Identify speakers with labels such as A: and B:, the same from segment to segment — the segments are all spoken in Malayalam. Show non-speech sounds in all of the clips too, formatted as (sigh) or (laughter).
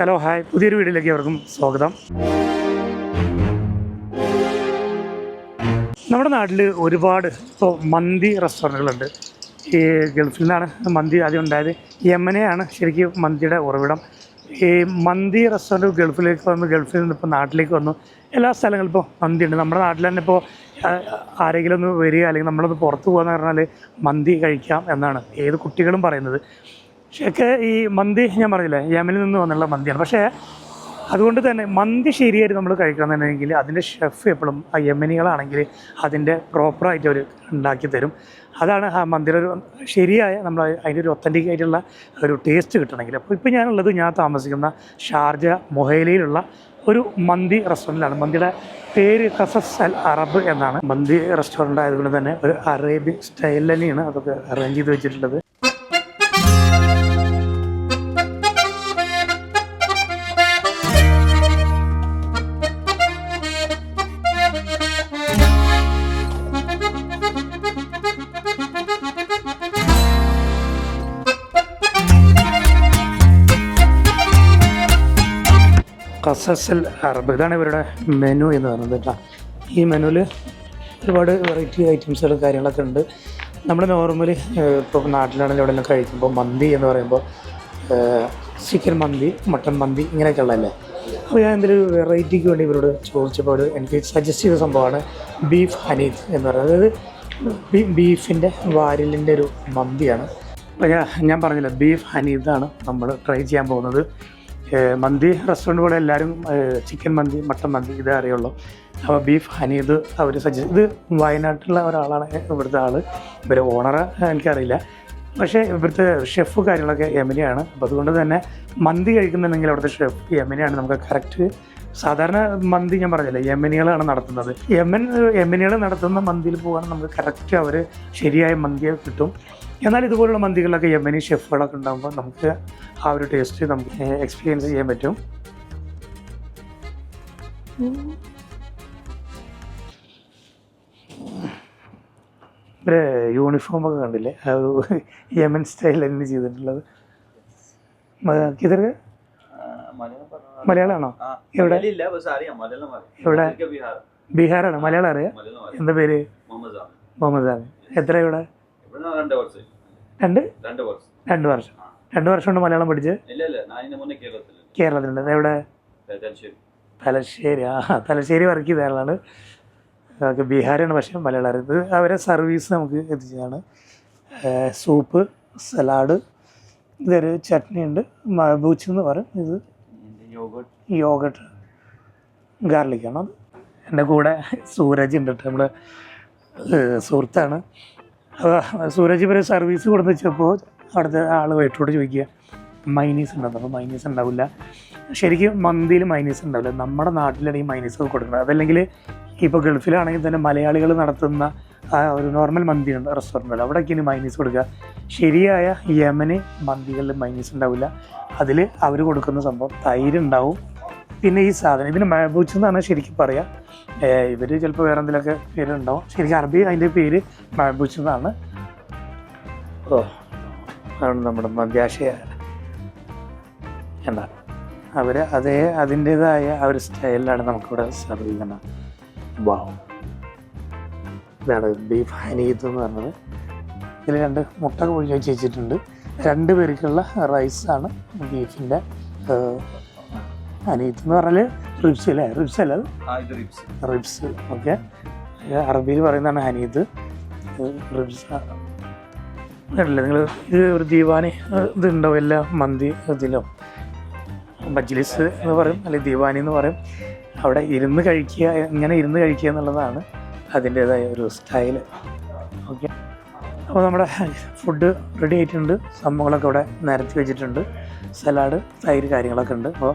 A: Hello hi. പുതിയൊരു വീഡിയോയിലേക്ക് അവർക്കും സ്വാഗതം. നമ്മുടെ നാട്ടിൽ ഒരുപാട് ഇപ്പോൾ മന്തി റെസ്റ്റോറന്റുകളുണ്ട്. ഈ ഗൾഫിൽ നിന്നാണ് മന്തി ആദ്യം ഉണ്ടായത്. യമനെയാണ് ശരിക്കും മന്തിയുടെ ഉറവിടം. ഈ മന്തി റെസ്റ്റോറന്റ് ഗൾഫിലേക്ക് വന്നു ഗൾഫിൽ നിന്ന് ഇപ്പോൾ നാട്ടിലേക്ക് വന്നു. എല്ലാ സ്ഥലങ്ങളിലും ഇപ്പോൾ മന്തി ഉണ്ട് നമ്മുടെ നാട്ടിൽ തന്നെ ഇപ്പോൾ ആരെങ്കിലും ഒന്ന് വരിക അല്ലെങ്കിൽ നമ്മളൊന്ന് പുറത്ത് പോകുക എന്ന് പറഞ്ഞാൽ മന്തി കഴിക്കാം എന്നാണ്. ഏത് കുട്ടികളും പറയുന്നത്. പക്ഷേ ഈ മന്തി ഞാൻ പറഞ്ഞില്ലേ യമനിൽ നിന്ന് വന്നുള്ള മന്തിയാണ്. പക്ഷേ അതുകൊണ്ട് തന്നെ മന്തി ശരിയായിട്ട് നമ്മൾ കഴിക്കണമെന്നുണ്ടെങ്കിൽ അതിന്റെ ഷെഫ് എപ്പോഴും ആ യമനികളാണെങ്കിൽ അതിന്റെ പ്രോപ്പറായിട്ട് അവർ ഉണ്ടാക്കി തരും. അതാണ് ആ മന്തിയുടെ ഒരു ശരിയായ നമ്മൾ അതിന്റെ ഒരു ഒത്തന്റിക് ആയിട്ടുള്ള ഒരു ടേസ്റ്റ് കിട്ടണമെങ്കിൽ. അപ്പോൾ ഇപ്പോൾ ഞാനുള്ളത് ഞാൻ താമസിക്കുന്ന ഷാർജ മൊഹേലയിലുള്ള ഒരു മന്തി റെസ്റ്റോറന്റിലാണ് മന്തിയുടെ പേര് കസസ് അൽ അറബ് എന്നാണ്. മന്തി റെസ്റ്റോറന്റ് ആയതുകൊണ്ട് തന്നെ ഒരു അറേബ്യൻ സ്റ്റൈൽ തന്നെയാണ് അതൊക്കെ അറേഞ്ച് ചെയ്ത് വെച്ചിട്ടുള്ളത്. കസസൽ അറബ്. ഇതാണ് ഇവരുടെ മെനു എന്ന് പറയുന്നത് കേട്ടോ. ഈ മെനുവിൽ ഒരുപാട് വെറൈറ്റി ഐറ്റംസുകൾ കാര്യങ്ങളൊക്കെ ഉണ്ട്. നമ്മൾ നോർമലി ഇപ്പോൾ നാട്ടിലാണെങ്കിലും എവിടെയെങ്കിലും കഴിക്കുമ്പോൾ മന്തി എന്ന് പറയുമ്പോൾ ചിക്കൻ മന്തി മട്ടൻ മന്തി ഇങ്ങനെയൊക്കെ ഉള്ളതല്ലേ? അപ്പോൾ ഞാൻ എന്തൊരു വെറൈറ്റിക്ക് വേണ്ടി ഇവരോട് ചോദിച്ചപ്പോൾ എനിക്ക് സജസ്റ്റ് ചെയ്ത സംഭവമാണ് ബീഫ് ഹനീഫ് എന്ന് പറയുന്നത്. അതായത് ബീഫിന്റെ വാരിലിന്റെ ഒരു മന്തിയാണ്. അപ്പോൾ ഞാൻ പറഞ്ഞില്ല ബീഫ് ഹനീദാണ് നമ്മൾ ട്രൈ ചെയ്യാൻ പോകുന്നത്. മന്തി റെസ്റ്റോറന്റ് പോലെ എല്ലാവരും ചിക്കൻ മന്തി മട്ടൻ മന്തി ഇതേ അറിയുള്ളൂ. അപ്പോൾ ബീഫ് ഹനീദ് അവർ സജസ്റ്റ് ഇത് വയനാട്ടിലുള്ള ഒരാളാണ് ഇവിടുത്തെ ആൾ ഇവർ ഓണറെ എനിക്കറിയില്ല. പക്ഷേ ഇവിടുത്തെ ഷെഫ് കാര്യങ്ങളൊക്കെ യമനിയാണ്. അപ്പോൾ അതുകൊണ്ട് തന്നെ മന്തി കഴിക്കുന്നുണ്ടെങ്കിൽ അവിടുത്തെ ഷെഫ് യമനിയാണ്. നമുക്ക് കറക്റ്റ് സാധാരണ മന്തി ഞാൻ പറഞ്ഞില്ല യമനികളാണ് നടത്തുന്നത്. യമൻ യമനികൾ നടത്തുന്ന മന്തിയിൽ പോകാൻ നമുക്ക് കറക്റ്റ് അവർ ശരിയായ മന്തിയെ കിട്ടും. എന്നാൽ ഇതുപോലുള്ള മന്തികളിലൊക്കെ യമനി ഷെഫുകളൊക്കെ ഉണ്ടാകുമ്പോൾ നമുക്ക് ആ ഒരു ടേസ്റ്റ് നമുക്ക് എക്സ്പീരിയൻസ് ചെയ്യാൻ പറ്റും. ഇവരെ യൂണിഫോമൊക്കെ കണ്ടില്ലേ? ആ ഒരു യമൻ സ്റ്റൈൽ തന്നെ ചെയ്തിട്ടുള്ളത്. ഇതൊക്കെ മലയാളമാണോ എവിടെ? എവിടെ? ബീഹാറാണ്? മലയാളം അറിയാം? എന്താ പേര്?
B: മുഹമ്മദ്
A: എത്ര ഇവിടെ?
B: രണ്ട് വർഷം.
A: രണ്ട്?
B: വർഷം.
A: രണ്ട് വർഷം. രണ്ട് വർഷം കൊണ്ട് മലയാളം പഠിച്ച്? കേരളത്തിലുണ്ട്. എവിടെ?
B: തലശ്ശേരി.
A: ആ തലശ്ശേരി വർക്ക് ചെയ്ത ആളാണ്. നമുക്ക് ബീഹാറാണ് പക്ഷേ മലയാളം ഇത് അവരെ സർവീസ് നമുക്ക് എത്തിച്ചതാണ്. സൂപ്പ് സലാഡ് ഇതൊരു ചട്നി ഉണ്ട്. മബൂച്ച് എന്ന് പറയും. ഇത്
B: യോഗട്ട്.
A: ഗാർലിക്കാണ് അത്? എന്റെ കൂടെ സൂരജ് ഉണ്ട് കേട്ടോ. നമ്മൾ സുഹൃത്താണ്. അപ്പോൾ സൂരജ് ഇവരെ സർവീസ് കൊടുത്ത് വെച്ചപ്പോൾ അവിടുത്തെ ആൾ വെയിറ്ററോട് ചോദിക്കുക മൈനീസ് ഉണ്ടാവും അപ്പോൾ മൈനീസ് ഉണ്ടാവില്ല. ശരിക്കും മന്തിയിൽ മൈനീസ് ഉണ്ടാവില്ല. നമ്മുടെ നാട്ടിലാണ് ഈ മൈനീസ് കൊടുക്കുന്നത്. അതല്ലെങ്കിൽ ഇപ്പോൾ ഗൾഫിലാണെങ്കിൽ തന്നെ മലയാളികൾ നടത്തുന്ന ഒരു നോർമൽ മന്തി ഉണ്ട് റെസ്റ്റോറന്റുകൾ അവിടെയൊക്കെയാണ് മൈനീസ് കൊടുക്കുക. ശരിയായ യമന് മന്തികളിൽ മൈനീസ് ഉണ്ടാവില്ല. അതിൽ അവർ കൊടുക്കുന്ന സംഭവം തൈര് ഉണ്ടാവും. പിന്നെ ഈ സാധനം ഇതിന് മഹബൂച്ച് എന്നാണ് ശരിക്കും പറയാം. ഇവർ ചിലപ്പോൾ വേറെ എന്തെങ്കിലുമൊക്കെ പേരുണ്ടാവും. ശരിക്കും അറബി അതിന്റെ പേര് മഹബൂച്ച് എന്നാണ്. ഓ ആണ് നമ്മുടെ മധ്യാശയ എന്താ അവർ അതേ അതിന്റേതായ ആ ഒരു സ്റ്റൈലിലാണ് നമുക്കിവിടെ സെർവ് ചെയ്യുന്നത്. വാവ് ഇതാണ് ബീഫ് ഹനീത്ത് എന്ന് പറഞ്ഞത്. ഇതിൽ രണ്ട് മുട്ട കോഴി വെച്ച് വെച്ചിട്ടുണ്ട്. രണ്ട് പേർക്കുള്ള റൈസാണ് ബീഫിന്റെ ഹനീത്ത് എന്ന് പറഞ്ഞാൽ റിബ്സ് അല്ലേ? റിബ്സ് അല്ല അത്? റിബ്സ്. ഓക്കെ. അറബിയിൽ പറയുന്നതാണ് ഹനീദ് റിബ്സ്. അല്ലേ നിങ്ങൾ ഇത് ഒരു ദീവാനി ഇതുണ്ടാവും എല്ലാ മന്തി ഇതിലും. മജ്ലിസ് എന്ന് പറയും അല്ലെങ്കിൽ ദീവാനി എന്ന് പറയും. അവിടെ ഇരുന്ന് കഴിക്കുക ഇങ്ങനെ ഇരുന്ന് കഴിക്കുക എന്നുള്ളതാണ് അതിന്റെതായ ഒരു സ്റ്റൈൽ ഓക്കെ. അപ്പോൾ നമ്മുടെ ഫുഡ് റെഡി ആയിട്ടുണ്ട്. സംഭവങ്ങളൊക്കെ ഇവിടെ നിരത്തി വെച്ചിട്ടുണ്ട്. സലാഡ് തൈര് കാര്യങ്ങളൊക്കെ ഉണ്ട്. അപ്പോൾ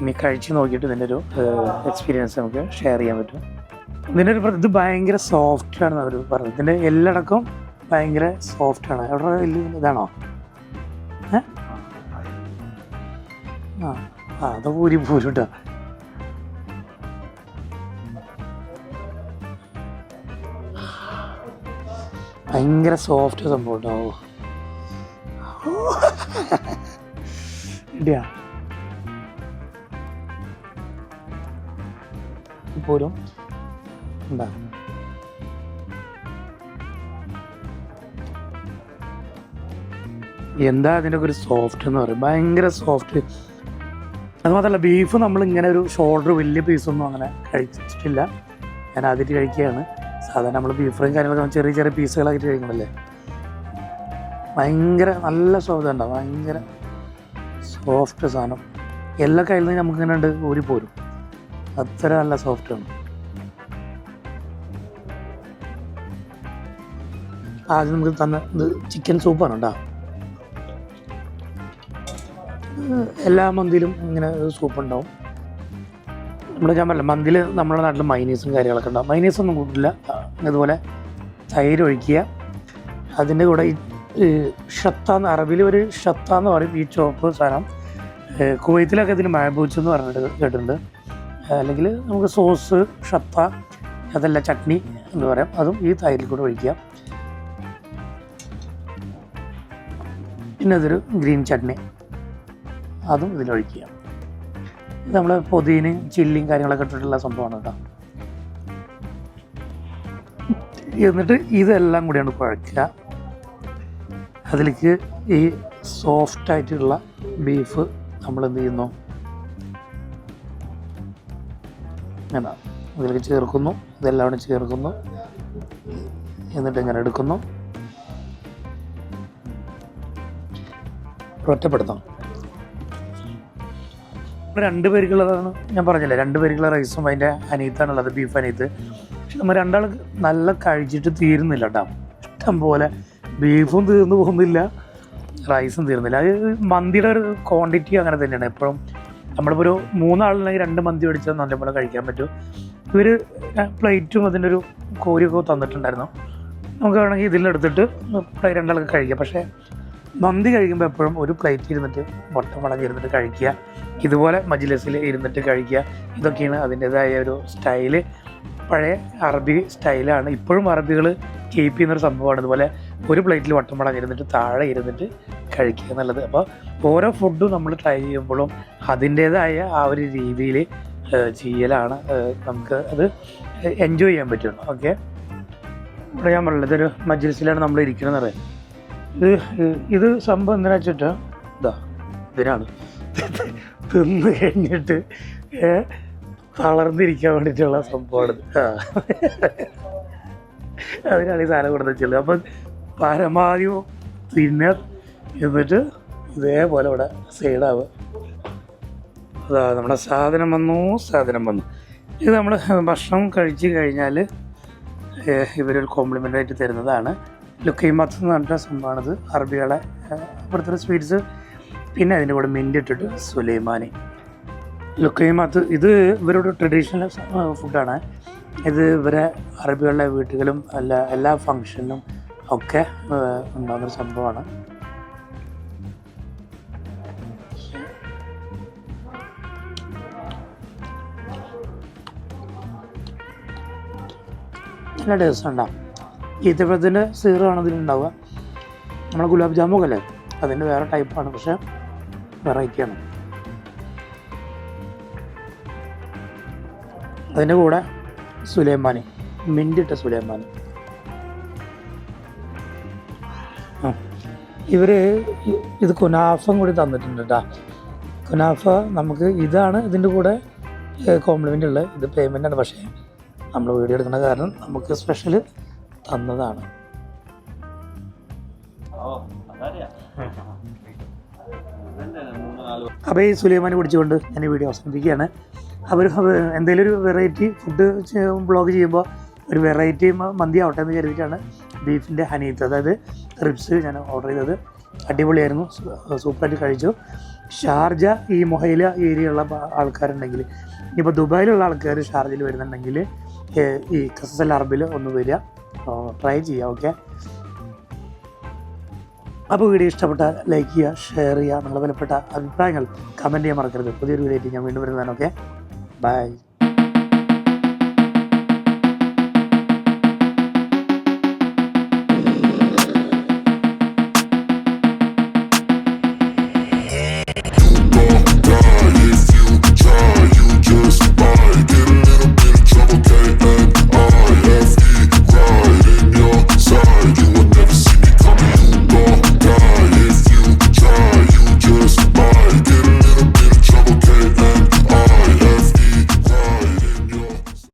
A: ഇനി കഴിച്ച് നോക്കിയിട്ട് ഇതിന്റെ ഒരു എക്സ്പീരിയൻസ് നമുക്ക് ഷെയർ ചെയ്യാൻ പറ്റും. ഇതിന്റെ ഒരു ഇത് ഭയങ്കര സോഫ്റ്റ് ആണെന്ന് അവർ പറഞ്ഞത്. ഇതിന്റെ എല്ലടക്കം ഭയങ്കര സോഫ്റ്റ് ആണ്. അവിടെ വലിയ ഇതാണോ? ആ ആ അത് പൂരി പൂരി കേട്ടോ ഭയങ്കര സോഫ്റ്റ് സംഭവം കേട്ടോ (laughs) ഇടിയാ. പോലും ഉണ്ടാകും എന്താ അതിന്റെ ഒരു സോഫ്റ്റ് എന്ന് പറയും? ഭയങ്കര സോഫ്റ്റ് അത് മാത്രമല്ല ബീഫ് നമ്മൾ ഇങ്ങനെ ഒരു ഷോൾഡർ വലിയ പീസൊന്നും അങ്ങനെ കഴിച്ചിട്ടില്ല. ഞാൻ ആദ്യമായിട്ട് കഴിക്കുകയാണ്. സാധാരണ നമ്മൾ ബീഫ് ഫ്രൈയും കാര്യങ്ങളൊക്കെ ചെറിയ ചെറിയ പീസുകളായിട്ട് കഴിക്കണല്ലേ? ഭയങ്കര നല്ല സോഫ്റ്റ് ഉണ്ടാവും ഭയങ്കര സോഫ്റ്റ് സാധനം. എല്ലാ കയ്യിൽ നിന്ന് നമുക്ക് ഇങ്ങനെ ഉണ്ട് ഊരിപ്പോരും. അത്ര നല്ല സോഫ്റ്റ് ആണ്. ആദ്യം നമുക്ക് തന്ന ഇത് ചിക്കൻ സൂപ്പാണ് കേട്ടോ എല്ലാ മന്തിയിലും ഇങ്ങനെ സൂപ്പ് ഉണ്ടാവും. നമ്മുടെ ഞാൻ പറഞ്ഞില്ല മന്തിയിൽ നമ്മുടെ നാട്ടിൽ മൈനീസും കാര്യങ്ങളൊക്കെ ഉണ്ടാവും. മൈനീസ് ഒന്നും കൂട്ടില്ല. ഇതുപോലെ തൈര് ഒഴിക്കുക. അതിന്റെ കൂടെ ഈ ഷത്താന്ന് അറബിയിൽ ഒരു ഷത്ത എന്ന് പറയും ഈ ചോപ്പ് സാധനം. കുവൈത്തിലൊക്കെ ഇതിന് മഴ എന്ന് പറഞ്ഞിട്ട് കേട്ടിട്ടുണ്ട്. അല്ലെങ്കിൽ നമുക്ക് സോസ് ഷത്ത അതല്ല ചട്നി എന്ന് പറയാം. അതും ഈ തൈരിൽ കൂടെ ഒഴിക്കുക പിന്നെ അതൊരു ഗ്രീൻ ചട്നി. അതും ഇതിലൊഴിക്കുക ഇത് നമ്മൾ പൊതിനയും ചില്ലിയും കാര്യങ്ങളൊക്കെ ഇട്ടിട്ടുള്ള സംഭവമാണ് കേട്ടോ. എന്നിട്ട് ഇതെല്ലാം കൂടിയാണ് കുഴക്കുക. അതിലേക്ക് ഈ സോഫ്റ്റ് ആയിട്ടുള്ള ബീഫ് നമ്മൾ എന്ത് ചെയ്യുന്നു? അങ്ങനെ ഇതിലേക്ക് ചേർക്കുന്നു. ഇതെല്ലാം കൂടെ ചേർക്കുന്നു. എന്നിട്ട് ഇങ്ങനെ എടുക്കുന്നു. ഒറ്റപ്പെടുത്തണം. രണ്ട് പേർക്കുള്ളതാണ് ഞാൻ പറഞ്ഞില്ലേ രണ്ട് പേർക്കുള്ള റൈസും അതിന്റെ അനീത്താണുള്ളത് ബീഫ് അനീത്ത്. പക്ഷെ നമ്മൾ രണ്ടാൾ നല്ല കഴിച്ചിട്ട് തീരുന്നില്ല കേട്ടോ. ഇഷ്ടം പോലെ ബീഫും തീർന്നു പോകുന്നില്ല റൈസും തീർന്നില്ല. അത് മന്തിയുടെ ഒരു ക്വാണ്ടിറ്റി അങ്ങനെ തന്നെയാണ്. എപ്പോഴും നമ്മളിപ്പോൾ ഒരു മൂന്നാളുണ്ടെങ്കിൽ രണ്ട് മന്തി മേടിച്ചാൽ നല്ലപോലെ കഴിക്കാൻ പറ്റും. ഇവർ പ്ലേറ്റും അതിന്റെ ഒരു കോരിയൊക്കെ തന്നിട്ടുണ്ടായിരുന്നു. നമുക്ക് വേണമെങ്കിൽ ഇതിലെടുത്തിട്ട് രണ്ടാൾക്ക് കഴിക്കാം. പക്ഷേ മന്തി കഴിക്കുമ്പോൾ എപ്പോഴും ഒരു പ്ലേറ്റ് ഇരുന്നിട്ട് മുട്ട മുളക് ഇരുന്നിട്ട് കഴിക്കുക. ഇതുപോലെ മജ്ലിസിൽ ഇരുന്നിട്ട് കഴിക്കുക. ഇതൊക്കെയാണ് അതിന്റെതായ ഒരു സ്റ്റൈൽ. പഴയ അറബി സ്റ്റൈലാണ്. ഇപ്പോഴും അറബികൾ കീപ്പ് ചെയ്യുന്നൊരു സംഭവമാണ്. ഇതുപോലെ ഒരു പ്ലേറ്റിൽ വട്ടം ഇരുന്നിട്ട് താഴെ ഇരുന്നിട്ട് കഴിക്കുക എന്നുള്ളത് അപ്പോൾ ഓരോ ഫുഡും നമ്മൾ ട്രൈ ചെയ്യുമ്പോഴും അതിന്റേതായ ആ ഒരു രീതിയിൽ ചെയ്യലാണ് നമുക്ക് അത് എൻജോയ് ചെയ്യാൻ പറ്റുള്ളൂ. ഓക്കെ ഇവിടെ ഞാൻ പറഞ്ഞില്ല ഇതൊരു മജ്ലിസിലാണ് നമ്മൾ ഇരിക്കണമെന്ന് പറയാം ഇത് ഇത് സംഭവം എന്തിനാ വെച്ചിട്ട്? ഇതാ ഇതിനാണ്. തിന്ന് കഴിഞ്ഞിട്ട് തളർന്നിരിക്കാൻ വേണ്ടിയിട്ടുള്ള സംഭവമാണ്. അതിനാണ് ഈ സാധനം കൊടുത്തു വെച്ചുള്ളത് അപ്പം പരമാവധി തിന്നെ എന്നിട്ട് ഇതേപോലെ ഇവിടെ സൈഡാവുക അതാ നമ്മുടെ സാധനം വന്നു സാധനം വന്നു. ഇത് നമ്മൾ ഭക്ഷണം കഴിച്ച് കഴിഞ്ഞാൽ ഇവരൊരു കോംപ്ലിമെന്റ് ആയിട്ട് തരുന്നതാണ്. ലുക്കൈമത്ത് എന്ന് പറഞ്ഞിട്ട് സംഭവമാണിത്. അറബികളെ അപ്പുറത്തെ സ്വീറ്റ്സ് പിന്നെ അതിന്റെ കൂടെ മിന്റ് ഇട്ടിട്ട് സുലൈമാനി. ലുക്കൈമത്ത് ഇത് ഇവരുടെ ട്രഡീഷണൽ ഫുഡാണ് ഇത് ഇവരെ അറബികളുടെ വീട്ടുകളും അല്ല എല്ലാ ഫങ്ഷനും ഒക്കെ ഉണ്ടാകുന്നൊരു സംഭവമാണ്. നല്ല ടേസ്റ്റ് ഉണ്ടാവും ഈത്തപ്പഴത്തിന്റെ സീറോ ആണ് ഇതിലുണ്ടാവുക. നമ്മുടെ ഗുലാബ് ജാമുൻ അല്ലേ? അതിന്റെ വേറെ ടൈപ്പാണ് പക്ഷേ വെറൈറ്റിയാണ് അതിന്റെ കൂടെ സുലൈമാനി മിന്റിട്ട സുലൈമാനി. ഇവർ ഇത് കുനാഫം കൂടി തന്നിട്ടുണ്ട് കേട്ടോ കുനാഫ നമുക്ക് ഇതാണ് ഇതിന്റെ കൂടെ കോംപ്ലിമെന്റ് ഉള്ളത് ഇത് പേയ്മെന്റ് ആണ്. പക്ഷേ നമ്മൾ വീഡിയോ എടുക്കുന്ന കാരണം നമുക്ക് സ്പെഷ്യൽ തന്നതാണ്. അപ്പോൾ ഈ സുലൈമാനെ പിടിച്ചുകൊണ്ട് ഞാൻ ഈ വീഡിയോ അവസാനിപ്പിക്കുകയാണ്. അവർ എന്തെങ്കിലും ഒരു വെറൈറ്റി ഫുഡ് ബ്ലോഗ് ചെയ്യുമ്പോൾ ഒരു വെറൈറ്റി മന്തി ആവട്ടെ എന്ന് കരുതിയിട്ടാണ് ബീഫിന്റെ ഹനീത്ത് അതായത് റിബ്സ് ഞാൻ ഓർഡർ ചെയ്തത്. അടിപൊളിയായിരുന്നു. സൂപ്പറായിട്ട് കഴിച്ചു. ഷാർജ ഈ മൊഹൈല ഏരിയ ഏരിയയുള്ള ആൾക്കാരുണ്ടെങ്കിൽ ഇപ്പോൾ ദുബായിലുള്ള ആൾക്കാർ ഷാർജയിൽ വരുന്നുണ്ടെങ്കിൽ ഈ ഈ എൽ അറബിൽ ഒന്ന് വരിക. ട്രൈ ചെയ്യുക ഓക്കെ അപ്പോൾ വീഡിയോ ഇഷ്ടപ്പെട്ട ലൈക്ക് ചെയ്യുക ഷെയർ ചെയ്യുക നിങ്ങളുടെ വിലപ്പെട്ട അഭിപ്രായങ്ങൾ കമന്റ് ചെയ്യാൻ മറക്കരുത്. പുതിയൊരു വീഡിയോ ഞാൻ വീണ്ടും വരുന്നതാണ് ഓക്കെ ബൈ